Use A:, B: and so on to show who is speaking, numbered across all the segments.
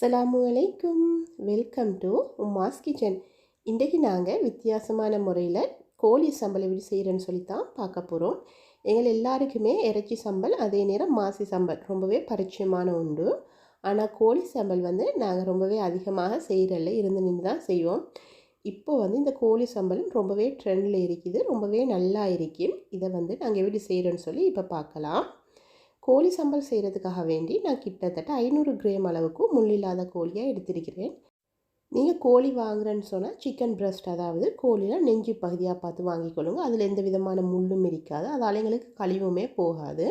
A: அஸ்ஸலாமு அலைக்கும் welcome to Uma's kitchen இன்றைக்கு நாங்கள் வித்தியாசமான முறையில் கோழி சம்பல் எப்படி செய்கிறேன்னு சொல்லி தான் பார்க்க போகிறோம் எங்கள் எல்லாருக்குமே இறைச்சி சம்பல் அதே நேரம் மாசி சம்பல் ரொம்பவே பரிச்சயமான உண்டு. ஆனால் கோழி சம்பல் வந்து நாங்கள் ரொம்பவே அதிகமாக செய்கிறல்ல இருந்து நின்று தான் செய்வோம். இப்போ வந்து இந்த கோழி சம்பலும் ரொம்பவே ட்ரெண்டில் இருக்குது ரொம்பவே நல்லா இருக்குது இதை வந்து நாங்கள் எப்படி செய்கிறோன்னு சொல்லி இப்போ பார்க்கலாம். கோழி சம்பல் செய்கிறதுக்காக வேண்டி நான் கிட்டத்தட்ட ஐநூறு கிராம் அளவுக்கு முள் இல்லாத கோழியாக எடுத்திருக்கிறேன். நீங்கள் கோழி வாங்குறேன்னு சொன்னால் சிக்கன் பிரஸ்ட் அதாவது கோழியில் நெஞ்சு பகுதியாக பார்த்து வாங்கிக்கொள்ளுங்க அதில் எந்த விதமான முள்ளும் இருக்காது. அதால் எங்களுக்கு கழிவுமே போகாது.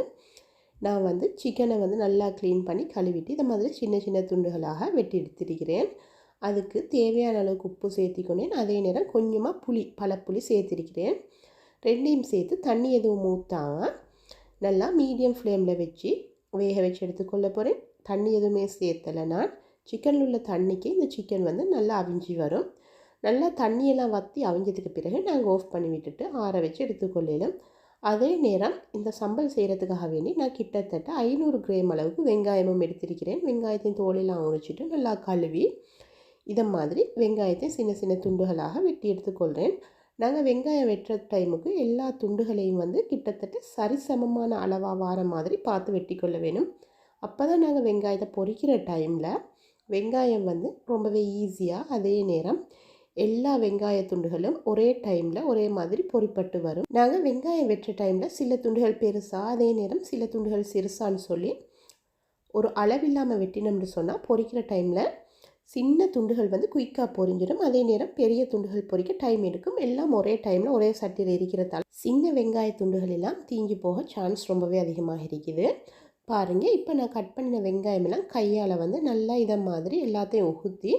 A: நான் வந்து சிக்கனை வந்து நல்லா க்ளீன் பண்ணி கழுவிட்டு இந்த மாதிரி சின்ன சின்ன துண்டுகளாக வெட்டி எடுத்திருக்கிறேன். அதுக்கு தேவையான அளவுக்கு உப்பு சேர்த்திக்கொண்டேன். அதே நேரம் கொஞ்சமாக புளி பழப்புளி சேர்த்திருக்கிறேன். ரெண்டையும் சேர்த்து தண்ணி எதுவும் ஊற்றாமல் நல்லா மீடியம் ஃப்ளேமில் வச்சு வேக வச்சு எடுத்துக்கொள்ள போகிறேன் தண்ணி எதுவுமே சேர்த்தலை நான். சிக்கனில் உள்ள தண்ணிக்கு இந்த சிக்கன் வந்து நல்லா அவிஞ்சி வரும். நல்லா தண்ணியெல்லாம் வற்றி அவிஞ்சதுக்கு பிறகு நாங்கள் ஆஃப் பண்ணி விட்டுட்டு ஆற வச்சு எடுத்துக்கொள்ளலாம் அதே நேரம் இந்த சம்பல் செய்கிறதுக்காக வேண்டி நான் கிட்டத்தட்ட ஐநூறு கிராம் அளவுக்கு வெங்காயமும் எடுத்திருக்கிறேன். வெங்காயத்தின் தோலெல்லாம் உரிச்சிட்டு நல்லா கழுவி இதை மாதிரி வெங்காயத்தை சின்ன சின்ன துண்டுகளாக வெட்டி எடுத்துக்கொள்கிறேன் நாங்கள் வெங்காயம் வெட்டுற டைமுக்கு எல்லா துண்டுகளையும் வந்து கிட்டத்தட்ட சரிசமமான அளவாக வார மாதிரி பார்த்து வெட்டி கொள்ள வேணும். அப்போ தான் நாங்கள் வெங்காயத்தை பொறிக்கிற டைமில் வெங்காயம் வந்து ரொம்பவே ஈஸியாக அதே நேரம் எல்லா வெங்காய துண்டுகளும் ஒரே டைமில் ஒரே மாதிரி பொறிப்பட்டு வரும். நாங்கள் வெங்காயம் வெட்டுற டைமில் சில துண்டுகள் பெருசாக அதே நேரம் சில துண்டுகள் சிறுசான்னு சொல்லி ஒரு அளவில்லாமல் வெட்டினோம்னு சொன்னால் பொறிக்கிற டைமில் சின்ன துண்டுகள் வந்து குயிக்காக பொரிஞ்சிடும். அதே நேரம் பெரிய துண்டுகள் பொரிக்க டைம் எடுக்கும். எல்லாம் ஒரே டைமில் ஒரே சட்டியில் இருக்கிறதால சின்ன வெங்காய துண்டுகள் எல்லாம் தீஞ்சு போக சான்ஸ் ரொம்பவே அதிகமாக இருக்குது. பாருங்கள் இப்போ நான் கட் பண்ணின வெங்காயம் எல்லாம் கையால் வந்து நல்லா இதை மாதிரி எல்லாத்தையும் ஊற்றி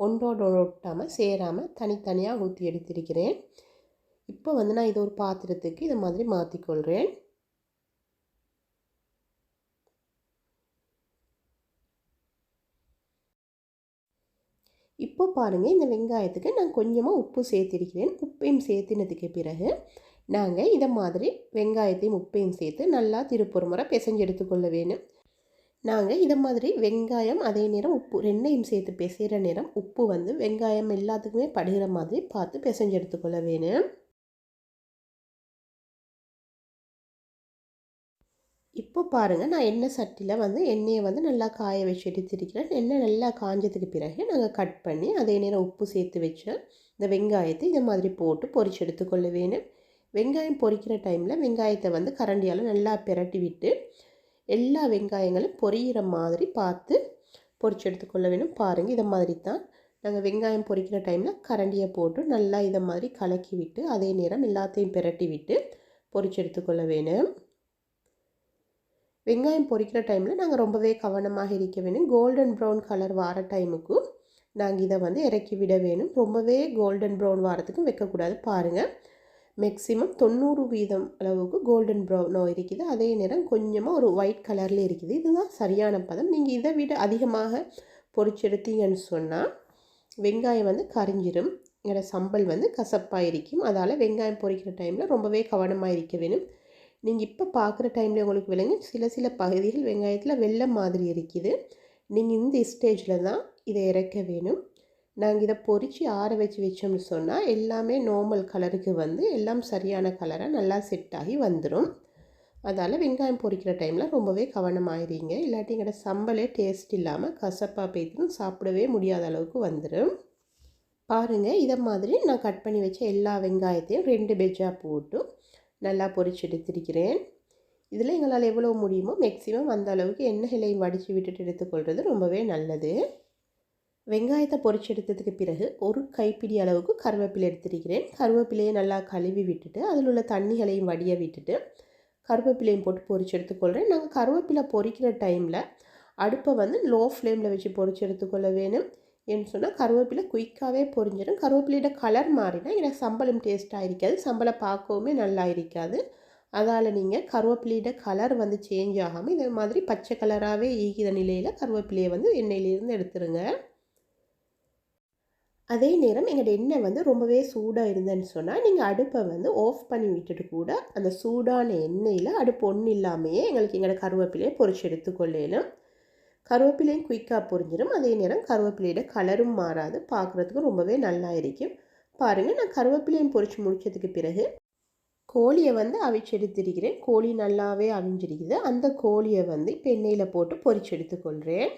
A: ஒன்றோடு ஒட்டாமல் சேராமல் தனித்தனியாக ஊற்றி எடுத்திருக்கிறேன். இப்போ வந்து நான் இதை ஒரு பாத்திரத்துக்கு இதை மாதிரி மாற்றிக்கொள்கிறேன் இப்போ பாருங்கள் இந்த வெங்காயத்துக்கு நான் கொஞ்சமாக உப்பு சேர்த்திருக்கிறேன். உப்பையும் சேர்த்தினதுக்கு பிறகு நாங்கள் இதை மாதிரி வெங்காயத்தையும் உப்பையும் சேர்த்து நல்லா திருப்பொரு முறை பிசைஞ்செடுத்துக்கொள்ள வேணும். நாங்கள் இதை மாதிரி வெங்காயம் அதே நேரம் உப்பு ரெண்டையும் சேர்த்து பிசைகிற நேரம் உப்பு வந்து வெங்காயம் எல்லாத்துக்குமே படுகிற மாதிரி பார்த்து பிசைஞ்செடுத்துக்கொள்ள வேணும். இப்போ பாருங்கள் நான் எண்ணெய் சட்டியில் வந்து எண்ணெயை வந்து நல்லா காய வச்சு எடுத்திருக்கிறேன். எண்ணெய் நல்லா காஞ்சதுக்கு பிறகு நாங்கள் கட் பண்ணி அதே நேரம் உப்பு சேர்த்து வச்சு இந்த வெங்காயத்தை இந்த மாதிரி போட்டு பொரிச்சு எடுத்துக்கொள்ள வேணும் வெங்காயம் பொறிக்கிற டைமில் வெங்காயத்தை வந்து கரண்டியால் நல்லா பிரட்டி விட்டு எல்லா வெங்காயங்களும் பொரியிற மாதிரி பார்த்து பொறிச்சு எடுத்துக்கொள்ள வேணும் பாருங்கள் இதை மாதிரி தான் நாங்கள் வெங்காயம் பொறிக்கிற டைமில் கரண்டியை போட்டு நல்லா இதை மாதிரி கலக்கி விட்டு அதே நேரம் எல்லாத்தையும் பிரட்டி விட்டு பொரிச்சு எடுத்துக்கொள்ள வேணும் வெங்காயம் பொறிக்கிற டைமில் நாங்கள் ரொம்பவே கவனமாக இருக்க வேணும் கோல்டன் ப்ரௌன் கலர் வார டைமுக்கும் நாங்கள் இதை வந்து இறக்கி விட வேணும் ரொம்பவே கோல்டன் ப்ரௌன் வாரத்துக்கும் வைக்கக்கூடாது. பாருங்கள் மேக்ஸிமம் தொண்ணூறு வீதம் அளவுக்கு கோல்டன் ப்ரௌனோ இருக்குது. அதே நேரம் கொஞ்சமாக ஒரு ஒயிட் கலரில் இருக்குது. இதுதான் சரியான பதம். நீங்கள் இதை விட அதிகமாக பொரிச்செடுத்தீங்கன்னு சொன்னால் வெங்காயம் வந்து கரிஞ்சிடும் எங்களோட சம்பல் வந்து கசப்பாக இருக்கும் அதால் வெங்காயம் பொரிக்கிற டைமில் ரொம்பவே கவனமாக இருக்க வேணும் நீங்கள் இப்போ பார்க்குற டைமில் உங்களுக்கு விளங்கு. சில சில பகுதிகள் வெங்காயத்தில் வெள்ளம் மாதிரி இருக்குது. நீங்கள் இந்த ஸ்டேஜில் தான் இதை இறக்க வேணும். நாங்கள் இதை பொறிச்சு ஆற வச்சு வச்சோம்னு சொன்னால் எல்லாமே நார்மல் கலருக்கு வந்து எல்லாம் சரியான கலராக நல்லா செட் ஆகி வந்துடும் அதால் வெங்காயம் பொரிக்கிற டைமில் ரொம்பவே கவனமாயிருங்க. இல்லாட்டி எங்களோட சம்பளே டேஸ்ட் இல்லாமல் கசப்பாக போய்த்தும் சாப்பிடவே முடியாத அளவுக்கு வந்துடும் பாருங்கள் இதை மாதிரி நான் கட் பண்ணி வச்ச எல்லா வெங்காயத்தையும் ரெண்டு பெஜ்ஜாக போட்டு நல்லா பொரிச்சு எடுத்திருக்கிறேன். இதில் எங்களால் எவ்வளோ முடியுமோ மேக்ஸிமம் அந்த அளவுக்கு எண்ணெய்களையும் வடித்து விட்டுட்டு எடுத்துக்கொள்வது ரொம்பவே நல்லது. வெங்காயத்தை பொறிச்சு எடுத்ததுக்கு பிறகு ஒரு கைப்பிடி அளவுக்கு கருவேப்பிலை எடுத்திருக்கிறேன். கருவேப்பிலையை நல்லா கழுவி விட்டுட்டு அதில் உள்ள தண்ணிகளையும் வடிய விட்டுட்டு கருவேப்பிலையும் போட்டு பொரிச்சு எடுத்துக்கொள்கிறேன் நாங்கள் கருவேப்பிலை பொரிக்கிற டைமில் அடுப்பை வந்து லோ ஃப்ளேமில் வச்சு பொரிச்சு எடுத்துக்கொள்ள வேணும். ஏன்னு சொன்னால் கருவேப்பிலை குயிக்காகவே பொரிஞ்சிடும். கருவேப்பிலையோட கலர் மாறினா எனக்கு சம்பளம் டேஸ்ட்டாக இருக்காது. சம்பளம் பார்க்கவுமே நல்லா இருக்காது. அதால் நீங்கள் கருவேப்பிலையோட கலர் வந்து சேஞ்ச் ஆகாமல் இதே மாதிரி பச்சை கலராகவே ஈகிற நிலையில் கருவேப்பிலையை வந்து எண்ணெயிலேருந்து எடுத்துருங்க. அதே நேரம் எங்களோட எண்ணெய் வந்து ரொம்பவே சூடாக இருந்தேன்னு சொன்னால் நீங்கள் அடுப்பை வந்து ஆஃப் பண்ணி விட்டுட்டு கூட அந்த சூடான எண்ணெயில் அடுப்பு ஒன்றும் இல்லாமையே எங்களுக்கு எங்களோட கருவேப்பிலையை பொறிச்சு எடுத்துக்கொள்ளலும் கருவேப்பிலையும் குயிக்காக பொரிஞ்சிடும் அதே நேரம் கருவேப்பிலையோட கலரும் மாறாது. பார்க்குறதுக்கு ரொம்பவே நல்லா இருக்கும். பாருங்கள் நான் கருவேப்பிலையும் பொரித்து முடித்ததுக்கு பிறகு கோழியை வந்து அவிச்செடுத்திருக்கிறேன் கோழி நல்லாவே அவிஞ்சிருக்குது. அந்த கோழியை வந்து இப்போ எண்ணெயில் போட்டு பொரிச்சு எடுத்துக்கொள்கிறேன்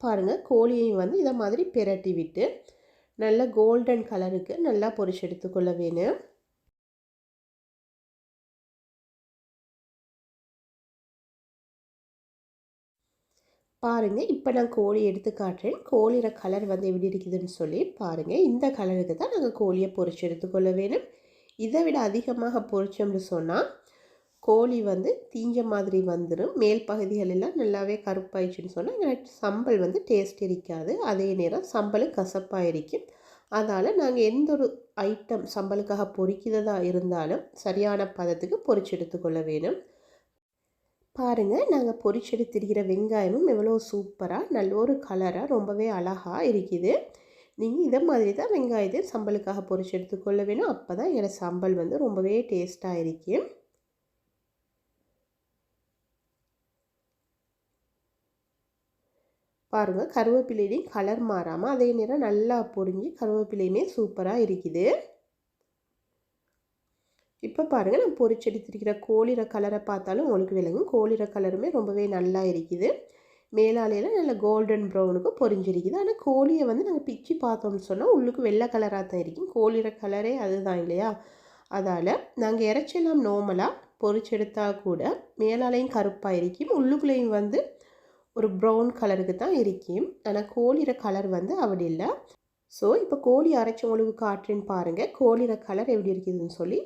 A: பாருங்கள் கோழியையும் வந்து இதை மாதிரி பிரட்டி விட்டு நல்ல கோல்டன் கலருக்கு நல்லா பொரிச்சு எடுத்துக்கொள்ள வேணும். பாருங்கள் இப்போ நான் கோழி எடுத்து காட்டுறேன். கோழியோட கலர் வந்து எப்படி இருக்குதுன்னு சொல்லி பாருங்கள் இந்த கலருக்கு தான் நாங்கள் கோழியை பொரிச்சு எடுத்துக்கொள்ள வேணும். இதை விட அதிகமாக பொரிச்சோம்னு சொன்னால் கோழி வந்து தீஞ்ச மாதிரி வந்துடும் மேல் பகுதிகள் எல்லாம் நல்லாவே கருப்பாயிடுச்சுன்னு சொன்னால் சம்பல் வந்து டேஸ்ட் இருக்காது. அதே நேரம் சம்பலும் கசப்பாக இருக்கும் அதால் நாங்கள் எந்த ஒரு ஐட்டம் சம்பளுக்காக பொறிக்கிறதா இருந்தாலும் சரியான பதத்துக்கு பொரிச்சு எடுத்துக்கொள்ள வேணும் பாருங்கள் நாங்கள் பொறிச்செடுத்திருக்கிற வெங்காயமும் எவ்வளோ சூப்பராக நல்ல ஒரு கலராக ரொம்பவே அழகாக இருக்குது. நீங்கள் இதை மாதிரி தான் வெங்காயத்தை சம்பளுக்காக பொரிச்சு எடுத்துக்கொள்ள வேணும். அப்போ தான் எங்களோட சம்பல் வந்து ரொம்பவே டேஸ்ட்டாக இருக்குது பாருங்கள் கருவேப்பிலையும் கலர் மாறாமல் அதே நேரம் நல்லா பொரிஞ்சு கருவேப்பிலையுமே சூப்பராக இருக்குது. இப்போ பாருங்கள் நான் பொறிச்செடுத்திருக்கிற கோழிற கலரை பார்த்தாலும் உங்களுக்கு விளங்கும். கோழிற கலருமே ரொம்பவே நல்லா இருக்குது. மேலாலையில் நல்ல கோல்டன் ப்ரௌனுக்கு பொறிஞ்சிருக்குது ஆனால் கோழியை வந்து நாங்கள் பிச்சு பார்த்தோம்னு சொன்னால் உள்ளுக்கு வெள்ளை கலராக தான் இருக்கும். கோழிற கலரே அதுதான் இல்லையா? அதால் நாங்கள் இறைச்செல்லாம் நார்மலாக பொரிச்செடுத்தா கூட மேலாலையும் கருப்பாக இருக்கும். உள்ளுக்குள்ளேயும் வந்து ஒரு ப்ரௌன் கலருக்கு தான் இருக்கும் ஆனால் கோழியிற கலர் வந்து அப்படி இல்லை. ஸோ இப்போ கோழி அரைச்சி உங்களுக்கு காட்டுறேன்னு பாருங்கள் கோழியிற கலர் எப்படி இருக்குதுன்னு சொல்லி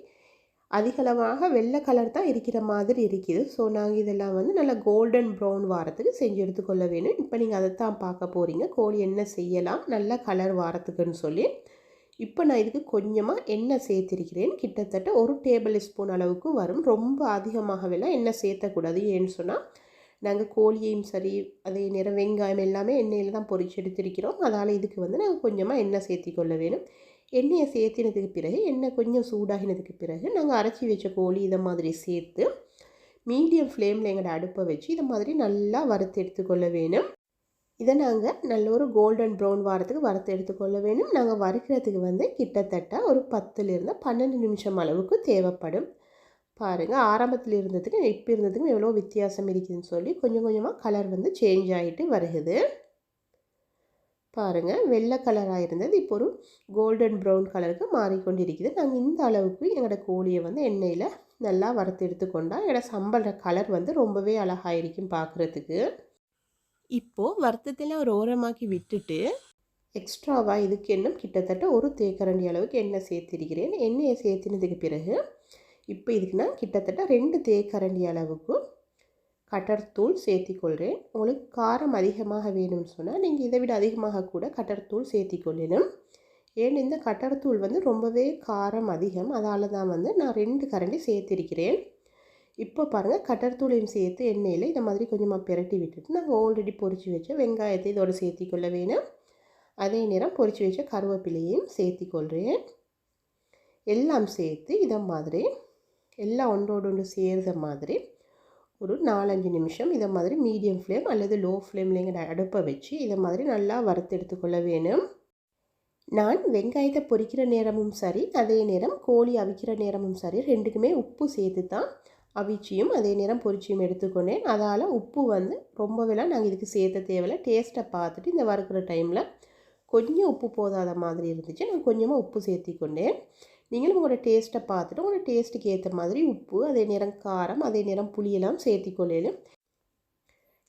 A: அதிகளவாக வெள்ளை கலர் தான் இருக்கிற மாதிரி இருக்குது. ஸோ நாங்கள் இதெல்லாம் வந்து நல்லா கோல்டன் ப்ரௌன் வாரத்துக்கு செஞ்சு எடுத்துக்கொள்ள வேணும். இப்போ நீங்கள் அதை தான் பார்க்க போகிறீங்க கோழி என்ன செய்யலாம்? நல்ல கலர் வாரத்துக்குன்னு சொல்லி. இப்போ நான் இதுக்கு கொஞ்சமாக எண்ணெய் சேர்த்திருக்கிறேன். கிட்டத்தட்ட ஒரு டேபிள் ஸ்பூன் அளவுக்கு வரும். ரொம்ப அதிகமாகவெல்லாம் எண்ணெய் சேர்த்தக்கூடாது. ஏன்னு சொன்னால் நாங்கள் கோழியையும் சரி அதே நேரம் வெங்காயம் எல்லாமே எண்ணெயில் தான் பொறிச்சு எடுத்திருக்கிறோம். அதனால் இதுக்கு வந்து நாங்கள் கொஞ்சமாக எண்ணெய் சேர்த்திக்கொள்ள வேணும் எண்ணெயை சேர்த்தினதுக்கு பிறகு எண்ணெய் கொஞ்சம் சூடாகினதுக்கு பிறகு நாங்கள் அரைச்சி வச்ச கோழி இதை மாதிரி சேர்த்து மீடியம் ஃப்ளேமில் எங்களோட அடுப்பை வச்சு இதை மாதிரி நல்லா வறுத்து எடுத்துக்கொள்ள வேணும் இதை நாங்கள் நல்ல ஒரு கோல்டன் ப்ரௌன் வாரத்துக்கு வறுத்து எடுத்துக்கொள்ள வேணும் நாங்கள் வறுக்கிறதுக்கு வந்து கிட்டத்தட்ட ஒரு பத்துலேருந்து பன்னெண்டு நிமிஷம் அளவுக்கு தேவைப்படும். பாருங்கள் ஆரம்பத்தில் இருந்ததுக்கு இப்போ இருந்ததுக்கும் எவ்வளோ வித்தியாசம் இருக்குதுன்னு சொல்லி கொஞ்சம் கொஞ்சமாக கலர் வந்து சேஞ்ச் ஆகிட்டு வருகுது. பாருங்கள் வெள்ளை கலராக இருந்தது. இப்போ ஒரு கோல்டன் ப்ரௌன் கலருக்கு மாறிக்கொண்டிருக்குது. நாங்கள் இந்த அளவுக்கு எங்களோட கோழியை வந்து எண்ணெயில் நல்லா வறுத்து எடுத்துக்கொண்டால் என்னோட சம்பள கலர் வந்து ரொம்பவே அழகாக இருக்கும் பார்க்குறதுக்கு இப்போது வறுத்தத்தில் ஒரு ஓரமாக்கி விட்டுட்டு எக்ஸ்ட்ராவாக இதுக்கு இன்னும் கிட்டத்தட்ட ஒரு தேக்கரண்டி அளவுக்கு எண்ணெய் சேர்த்திருக்கிறேன். எண்ணெயை சேர்த்தினதுக்கு பிறகு இப்போ இதுக்கு நான் கிட்டத்தட்ட ரெண்டு தேக்கரண்டி அளவுக்கு கட்டர்த்தூள் சேர்த்திக்கொள்கிறேன். உங்களுக்கு காரம் அதிகமாக வேணும்னு சொன்னால் நீங்கள் இதை விட அதிகமாக கூட கட்டர்த்தூள் சேர்த்திக்கொள்ளணும் ஏன் இந்த கட்டர்த்தூள் வந்து ரொம்பவே காரம் அதிகம் அதால் தான் வந்து நான் ரெண்டு கரண்டி சேர்த்திருக்கிறேன். இப்போ பாருங்கள் கட்டர்த்தூளையும் சேர்த்து எண்ணெயில் இந்த மாதிரி கொஞ்சமாக பிரட்டி விட்டுட்டு நாங்கள் ஆல்ரெடி பொறிச்சு வச்ச வெங்காயத்தை இதோடு சேர்த்திக்கொள்ள வேணும். அதே நேரம் பொரித்து வச்ச கருவேப்பிலையும் சேர்த்திக்கொள்கிறேன். எல்லாம் சேர்த்து இதை மாதிரி எல்லாம் ஒன்றோடு ஒன்று சேர்ந்த மாதிரி ஒரு நாலஞ்சு நிமிஷம் இதை மாதிரி மீடியம் ஃப்ளேம் அல்லது லோ ஃப்ளேம்லேங்கிற அடுப்பை வச்சு இதை மாதிரி நல்லா வறுத்து எடுத்துக்கொள்ள வேணும். நான் வெங்காயத்தை பொறிக்கிற நேரமும் சரி அதே நேரம் கோழி அவிக்கிற நேரமும் சரி ரெண்டுக்குமே உப்பு சேர்த்து தான் அவிச்சியும் அதே நேரம் பொரிச்சியும் எடுத்துக்கொண்டேன். அதால் உப்பு வந்து ரொம்பவெல்லாம் நாங்கள் இதுக்கு சேர்த்த தேவையில்லை. டேஸ்ட்டை பார்த்துட்டு இந்த வறுக்கிற டைமில் கொஞ்சம் உப்பு போதாத மாதிரி இருந்துச்சு. நான் கொஞ்சமாக உப்பு சேர்த்திக்கொண்டேன். நீங்களும் உங்களோட டேஸ்ட்டை பார்த்துட்டு உங்களோட டேஸ்ட்டுக்கு ஏற்ற மாதிரி உப்பு அதே நேரம் காரம் அதே நேரம் புளியெல்லாம் சேர்த்திக்கொள்ளலும்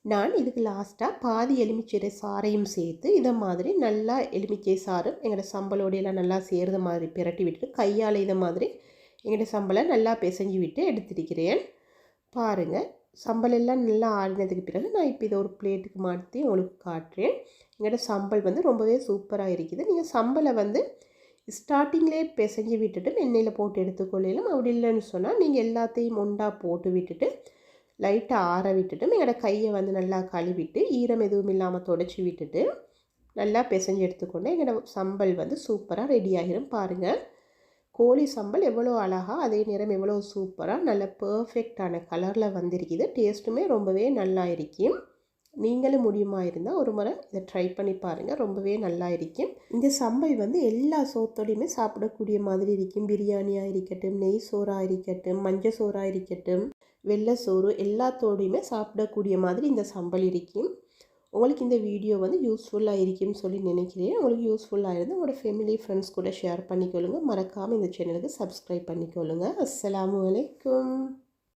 A: நான் இதுக்கு லாஸ்ட்டாக பாதி எலுமிச்சை சாறையும் சேர்த்து இதை மாதிரி நல்லா எலுமிச்சை சாறும் எங்களோட சம்பளோடையெல்லாம் நல்லா சேர்ந்த மாதிரி பிரட்டி விட்டுட்டு கையால் இதை மாதிரி எங்களோட சம்பளை நல்லா பிசைஞ்சு விட்டு எடுத்துருக்கிறேன். பாருங்கள் சம்பளெல்லாம் நல்லா ஆடினதுக்கு பிறகு நான் இப்போ இதை ஒரு பிளேட்டுக்கு மாற்றி உங்களுக்கு காட்டுறேன். எங்களோட சம்பல் வந்து ரொம்பவே சூப்பராக இருக்குது. நீங்கள் சம்பளை வந்து ஸ்டார்டிங்லேயே பிசைஞ்சு விட்டுட்டு எண்ணெயில் போட்டு எடுத்துக்கொள்ளையிலும் அப்படி இல்லைன்னு சொன்னால் நீங்கள் எல்லாத்தையும் மொண்டாக போட்டு விட்டுட்டு லைட்டாக ஆற விட்டுட்டு எங்களோட கையை வந்து நல்லா கழுவிட்டு ஈரம் எதுவும் இல்லாமல் தொடச்சி விட்டுட்டு நல்லா பிசைஞ்சு எடுத்துக்கொண்டு எங்களோட சம்பல் வந்து சூப்பராக ரெடி ஆகிரும் பாருங்கள் கோழி சம்பல் எவ்வளோ அழகாக அதே நேரம் எவ்வளோ சூப்பராக நல்ல பர்ஃபெக்டான கலரில் வந்திருக்குது. டேஸ்ட்டுமே ரொம்பவே நல்லா இருக்கும் நீங்களும் முடியுமா இருந்தால் ஒரு முறை இதை ட்ரை பண்ணி பாருங்கள் ரொம்பவே நல்லா இருக்கும். இந்த சம்பல் வந்து எல்லா சோத்தோடையுமே சாப்பிடக்கூடிய மாதிரி இருக்கும். பிரியாணியாக இருக்கட்டும் நெய் சோறாக இருக்கட்டும் மஞ்சள் சோறாக இருக்கட்டும் வெள்ளை சோறு எல்லாத்தோடையுமே சாப்பிடக்கூடிய மாதிரி இந்த சம்பல் இருக்கும். உங்களுக்கு இந்த வீடியோ வந்து யூஸ்ஃபுல்லாக இருக்கும்னு சொல்லி நினைக்கிறேன். உங்களுக்கு யூஸ்ஃபுல்லாக இருந்தால் உங்களோட ஃபேமிலி ஃப்ரெண்ட்ஸ் கூட ஷேர் பண்ணிக்கொள்ளுங்க. மறக்காமல் இந்த சேனலுக்கு சப்ஸ்கிரைப் பண்ணிக்கொள்ளுங்க. அஸ்ஸலாமு வலைக்கம்